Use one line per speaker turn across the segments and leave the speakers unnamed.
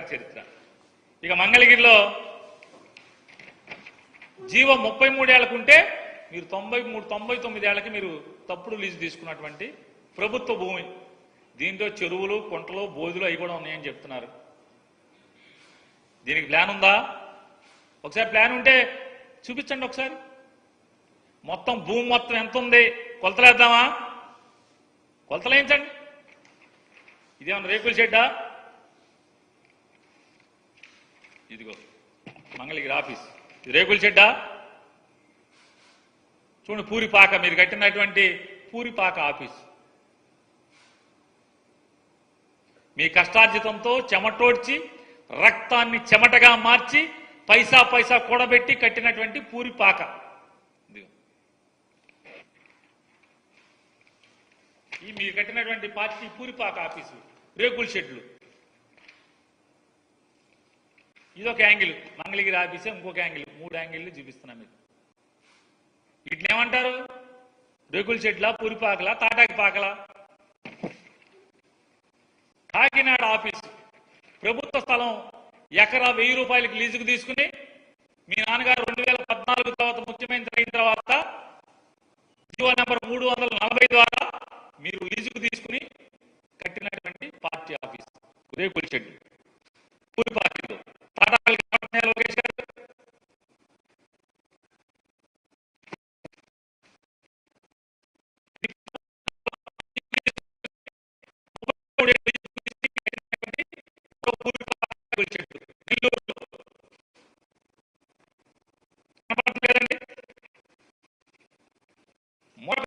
గారి చరిత్ర. ఇక మంగళగిరిలో జీవో ముప్పై మూడేళ్ళకు ఉంటే మీరు తొంభై మూడు తొంభై తొమ్మిదేళ్ళకి మీరు తప్పుడు లీజు తీసుకున్నటువంటి ప్రభుత్వ భూమి. దీంట్లో చెరువులు కుంటలు బోధులు అవి కూడా ఉన్నాయని చెప్తున్నారు. దీనికి ప్లాన్ ఉందా? ఒకసారి ప్లాన్ ఉంటే చూపించండి ఒకసారి. మొత్తం భూమి మొత్తం ఎంత ఉంది కొలతలేద్దామా కొలతలేయించండి ఇదేమన్నా రేకుల షెడ్డా? ఇదిగో మంగళగిరి ఆఫీస్. రేకుల షెడ్డా? చూడండి పూరిపాక మీరు కట్టినటువంటి పూరిపాక ఆఫీస్. మీ కష్టార్జితంతో చెమటోడ్చి రక్తాన్ని చెమటగా మార్చి పైసా పైసా కూడబెట్టి కట్టినటువంటి పూరిపాక ఈ మీరు కట్టినటువంటి పార్టీ పూరిపాక ఆఫీసు రేకుల షెడ్లు. ఇదొక యాంగిల్. మంగళగిరి ఆఫీసే ఇంకొక యాంగిల్. మూడు యాంగిల్ చూపిస్తున్నా మీకు. వీటిని ఏమంటారు రేకుల చెట్ల పూరిపాకలా తాటాకి పాకలా? కాకినాడ ఆఫీస్. ప్రభుత్వ స్థలం ఎకరా వెయ్యి రూపాయలకి లీజుకు తీసుకుని మీ నాన్నగారు రెండు వేల పద్నాలుగు తర్వాత ముఖ్యమంత్రి అయిన తర్వాత జీవో నెంబర్ మూడు వందల నలభై ద్వారా మీరు లీజుకు తీసుకుని కట్టినటువంటి పార్టీ ఆఫీస్. రేకుల చెట్టు.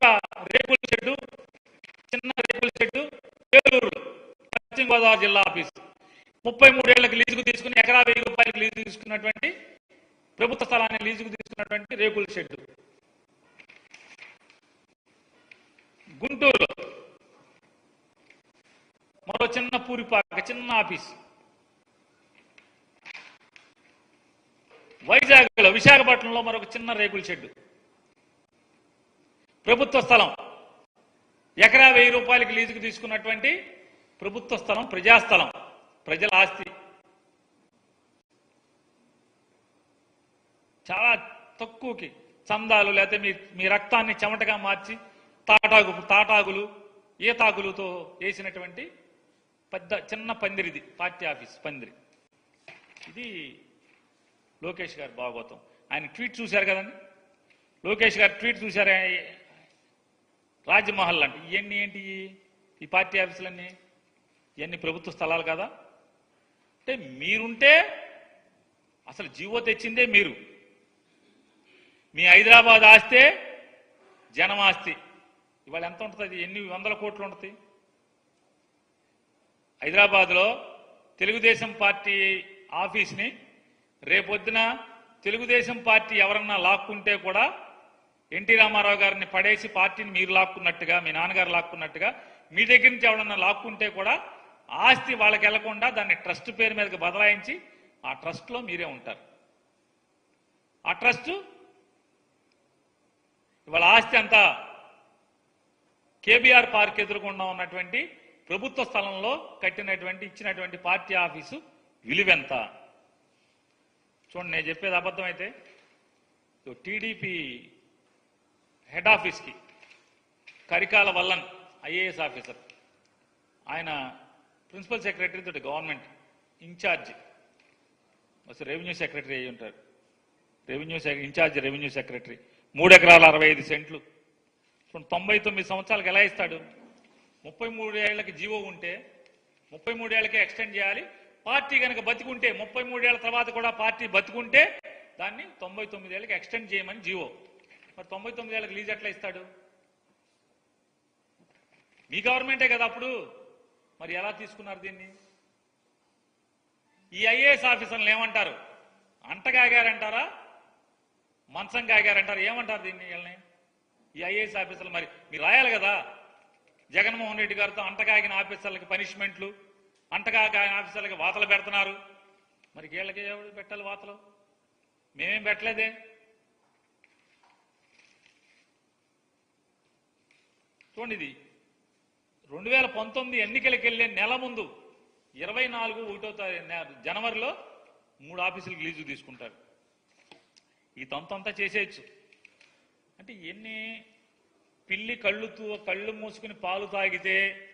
రేకుల రేకుల షెడ్డు చిన్న రేకుల షెడ్డు ఏలూరులో పశ్చిమ గోదావరి జిల్లా ఆఫీస్. ముప్పై మూడేళ్ళకు లీజుకు తీసుకుని ఎకరా వెయ్యి రూపాయలకు లీజు తీసుకున్నటువంటి ప్రభుత్వ స్థలాన్ని లీజుకు తీసుకున్నటువంటి రేకుల షెడ్డు. గుంటూరులో మరో చిన్న పూరిపాక చిన్న ఆఫీస్. వైజాగ్లో విశాఖపట్నంలో మరొక చిన్న రేకుల షెడ్డు. ప్రభుత్వ స్థలం. ఎకరా వెయ్యి రూపాయలకి లీజుకు తీసుకున్నటువంటి ప్రభుత్వ స్థలం ప్రజాస్థలం ప్రజల ఆస్తి. చాలా తక్కువకి చందాలు లేకపోతే మీ మీ రక్తాన్ని చెమటగా మార్చి తాటాకు తాటాకులు ఈతాకులతో వేసినటువంటి పెద్ద చిన్న పందిరిది పార్టీ ఆఫీస్ పందిరి. ఇది లోకేష్ గారు భాగవతం. ఆయన ట్వీట్ చూశారు కదండి? లోకేష్ గారు ట్వీట్ చూశారు రాజ్మహల్ అంటే. ఇవన్నీ ఏంటి? ఈ పార్టీ ఆఫీసులన్నీ? ఇవన్నీ ప్రభుత్వ స్థలాలు కదా? అంటే మీరుంటే అసలు జీవో తెచ్చిందే మీరు. మీ హైదరాబాద్ ఆస్తే జనం ఆస్తి ఇవాళ ఎంత ఉంటుంది? ఎన్ని వందల కోట్లు ఉంటుంది? హైదరాబాద్లో తెలుగుదేశం పార్టీ ఆఫీస్ని రేపొద్దున తెలుగుదేశం పార్టీ ఎవరన్నా లాక్కుంటే కూడా ఎన్టీ రామారావు గారిని పడేసి పార్టీని మీరు లాక్కున్నట్టుగా మీ నాన్నగారు లాక్కున్నట్టుగా మీ దగ్గర నుంచి ఎవరన్నా లాక్కుంటే కూడా ఆస్తి వాళ్ళకి వెళ్ళకుండా దాన్ని ట్రస్ట్ పేరు మీదకి బదలాయించి ఆ ట్రస్ట్లో మీరే ఉంటారు. ఆ ట్రస్ట్ ఇవాళ ఆస్తి అంతా కేబీఆర్ పార్క్ ఎదురుకుండా ఉన్నటువంటి ప్రభుత్వ స్థలంలో కట్టినటువంటి ఇచ్చినటువంటి పార్టీ ఆఫీసు విలువెంత? చూడండి నేను చెప్పేది అబద్ధం అయితే. టీడీపీ హెడ్ ఆఫీస్కి కరికాల వల్లన్ ఐఏఎస్ ఆఫీసర్ ఆయన ప్రిన్సిపల్ సెక్రటరీ తోటి గవర్నమెంట్ ఇన్ఛార్జ్. అసలు రెవెన్యూ సెక్రటరీ అయి ఉంటారు. Revenue in charge revenue secretary. మూడు ఎకరాల అరవై ఐదు సెంట్లు. చూడండి తొంభై తొమ్మిది సంవత్సరాలకు ఎలా ఇస్తాడు? ముప్పై మూడు ఏళ్ళకి జీవో ఉంటే ముప్పై మూడు ఏళ్ళకే ఎక్స్టెండ్ చేయాలి. పార్టీ కనుక బతికుంటే ముప్పై మూడేళ్ళ తర్వాత కూడా పార్టీ బతికుంటే దాన్ని తొంభై తొమ్మిది ఏళ్ళకి ఎక్స్టెండ్ చేయమని జీవో. మరి తొంభై తొమ్మిది ఏళ్ళకి లీజ్ ఎట్లా ఇస్తాడు? మీ గవర్నమెంటే కదా అప్పుడు. మరి ఎలా తీసుకున్నారు దీన్ని? ఈ ఐఏఎస్ ఆఫీసర్లు ఏమంటారు? అంటగాగారంటారా మంచం కాగారంటారు ఏమంటారు దీన్ని వీళ్ళని? ఈ ఐఏఎస్ ఆఫీసర్లు మరి మీరు రాయాలి కదా? జగన్మోహన్ రెడ్డి గారితో అంటకాగిన ఆఫీసర్లకి పనిష్మెంట్లు. అంటగాగిన ఆఫీసర్లకి వాతలు పెడుతున్నారు. మరి వీళ్ళకి ఎవరు పెట్టాలి వాతలు? మేమేం పెట్టలేదే? చూడండి ఇది. రెండు వేల పంతొమ్మిది ఎన్నికలకు వెళ్ళే నెల ముందు ఇరవై నాలుగు ఒకటో జనవరిలో మూడు ఆఫీసులకు లీజు తీసుకుంటారు. ఈ తంతంతా చేసేయచ్చు. అంటే ఎన్ని పిల్లి కళ్ళుతూ కళ్ళు మూసుకుని పాలు తాగితే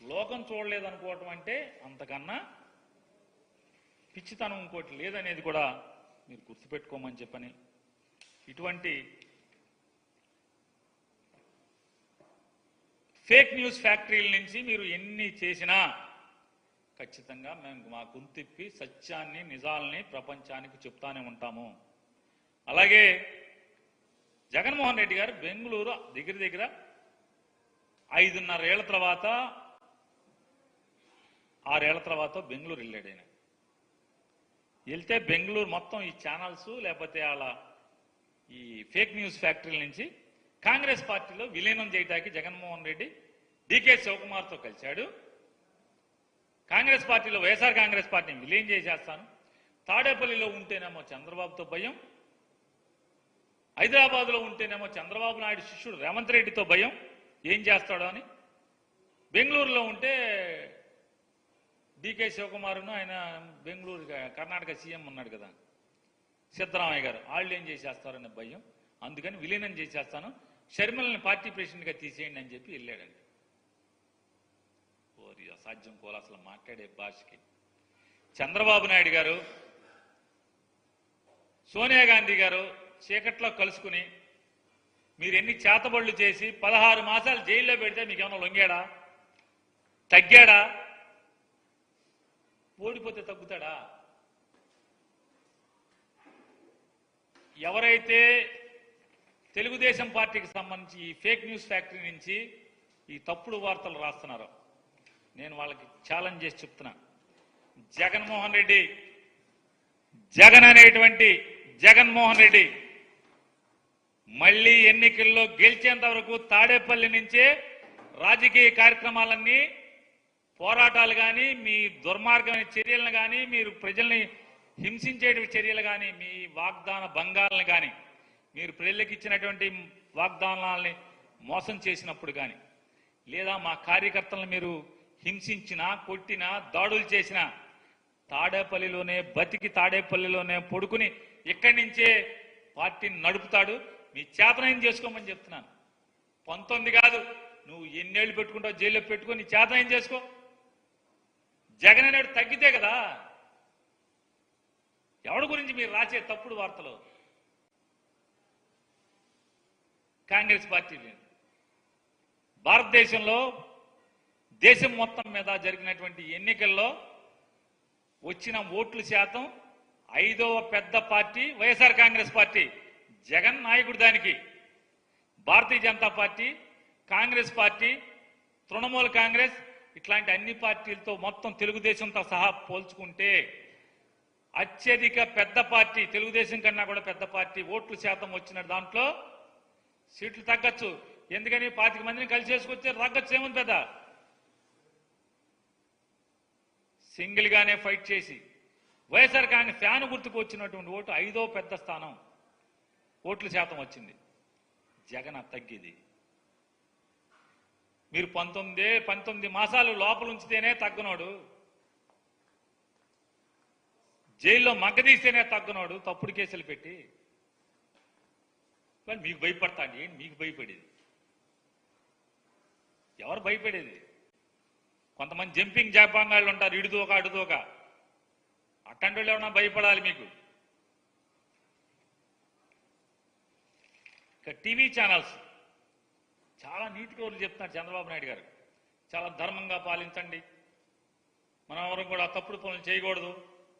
లోకం చూడలేదనుకోవటం అంటే అంతకన్నా పిచ్చితనం ఇంకోటి లేదనేది కూడా మీరు గుర్తుపెట్టుకోమని చెప్పని ఇటువంటి ఫేక్ న్యూస్ ఫ్యాక్టరీల నుంచి మీరు ఎన్ని చేసినా ఖచ్చితంగా మేము మా గుంతిప్పి సత్యాన్ని నిజాల్ని ప్రపంచానికి చెప్తానే ఉంటాము. అలాగే జగన్మోహన్ రెడ్డి గారు బెంగళూరు దగ్గర దగ్గర ఐదున్నరేళ్ళ తర్వాత ఆరేళ్ళ తర్వాత బెంగళూరు వెళ్ళాడు ఆయన. వెళ్తే బెంగళూరు మొత్తం ఈ ఛానల్స్ లేకపోతే అలా ఈ ఫేక్ న్యూస్ ఫ్యాక్టరీల నుంచి కాంగ్రెస్ పార్టీలో విలీనం చేయడానికి జగన్మోహన్ రెడ్డి డికే శివకుమార్తో కలిశాడు. కాంగ్రెస్ పార్టీలో వైఎస్ఆర్ కాంగ్రెస్ పార్టీని విలీనం చేసేస్తాను. తాడేపల్లిలో ఉంటేనేమో చంద్రబాబుతో భయం. హైదరాబాద్లో ఉంటేనేమో చంద్రబాబు నాయుడు శిష్యుడు రేవంత్ రెడ్డితో భయం. ఏం చేస్తాడో అని. బెంగళూరులో ఉంటే డికే శివకుమార్ను ఆయన బెంగళూరు కర్ణాటక సీఎం ఉన్నాడు కదా. సిద్ధరామయ్య గారు. వాళ్ళు ఏం చేసేస్తారనే భయం. అందుకని విలీనం చేసేస్తాను. షర్మిలని పార్టీ ప్రెసిడెంట్గా తీసేయండి అని చెప్పి వెళ్ళాడండి. ఓరి అసాధ్యం కోల అసలు మాట్లాడే భాషకి. చంద్రబాబు నాయుడు గారు సోనియా గాంధీ గారు చీకట్లో కలుసుకుని మీరు ఎన్ని చేతబడులు చేసి పదహారు మాసాలు జైల్లో పెడితే మీకు లొంగాడా? తగ్గాడా? ఓడిపోతే తగ్గుతాడా? ఎవరైతే తెలుగుదేశం పార్టీకి సంబంధించి ఈ ఫేక్ న్యూస్ ఫ్యాక్టరీ నుంచి ఈ తప్పుడు వార్తలు రాస్తున్నారో నేను వాళ్ళకి ఛాలెంజ్ చేసి చెప్తున్నా. జగన్మోహన్ రెడ్డి జగన్ అనేటువంటి జగన్మోహన్ రెడ్డి మళ్ళీ ఎన్నికల్లో గెలిచేంత వరకు తాడేపల్లి నుంచే రాజకీయ కార్యక్రమాలన్నీ పోరాటాలు కానీ మీ దుర్మార్గమైన చర్యలను కానీ మీరు ప్రజల్ని హింసించే చర్యలు కానీ మీ వాగ్దాన భంగాలను కానీ మీరు ప్రజలకు ఇచ్చినటువంటి వాగ్దానాలని మోసం చేసినప్పుడు కానీ లేదా మా కార్యకర్తలను మీరు హింసించినా కొట్టినా దాడులు చేసినా తాడేపల్లిలోనే బతికి తాడేపల్లిలోనే పడుకుని ఇక్కడి నుంచే పార్టీని నడుపుతాడు. మీ చేతనయం చేసుకోమని చెప్తున్నాను. పంతొమ్మిది కాదు నువ్వు ఎన్నేళ్ళు పెట్టుకుంటావు జైల్లో పెట్టుకొని నీ చేతనయం చేసుకో? జగన్ అనేడు తగ్గితే కదా? ఎవడి గురించి మీరు రాసే తప్పుడు వార్తలు? కాంగ్రెస్ పార్టీ భారతదేశంలో దేశం మొత్తం మీద జరిగినటువంటి ఎన్నికల్లో వచ్చిన ఓట్లు శాతం ఐదవ పెద్ద party YSR Congress party. Jagan నాయకుడు దానికి. Bharatiya Janata Party Congress party Trinamool Congress ఇట్లాంటి అన్ని పార్టీలతో మొత్తం తెలుగుదేశంతో సహా పోల్చుకుంటే అత్యధిక పెద్ద పార్టీ తెలుగుదేశం కన్నా కూడా పెద్ద పార్టీ ఓట్లు శాతం వచ్చిన దాంట్లో సీట్లు తగ్గచ్చు. ఎందుకని పాతిక మందిని కలిసి చేసుకొచ్చే తగ్గచ్చు ఏముంది పెద్ద? సింగిల్ గానే ఫైట్ చేసి. వైఎస్ఆర్ కానీ ఫ్యాన్ గుర్తుకు వచ్చినటువంటి ఓటు ఐదో పెద్ద స్థానం. ఓట్ల శాతం వచ్చింది. జగన్ తగ్గిది మీరు పంతొమ్మిదే పంతొమ్మిది మాసాలు లోపల ఉంచితేనే తగ్గునోడు. జైల్లో మగ్గదీస్తేనే తగ్గునోడు తప్పుడు కేసులు పెట్టి. కానీ మీకు భయపడతాడు ఏంటి మీకు భయపడేది? ఎవరు భయపడేది? కొంతమంది జంపింగ్ జాపాంగాళ్ళు ఉంటారు ఇడుదోక అడుదోక అట్టంటి వాళ్ళు ఏమన్నా భయపడాలి మీకు? ఇక టీవీ ఛానల్స్. చాలా నీతి కౌలు చెప్తున్నారు చంద్రబాబు నాయుడు గారు. చాలా ధర్మంగా పాలించండి. మనం ఎవరు కూడా తప్పుడు పనులు చేయకూడదు.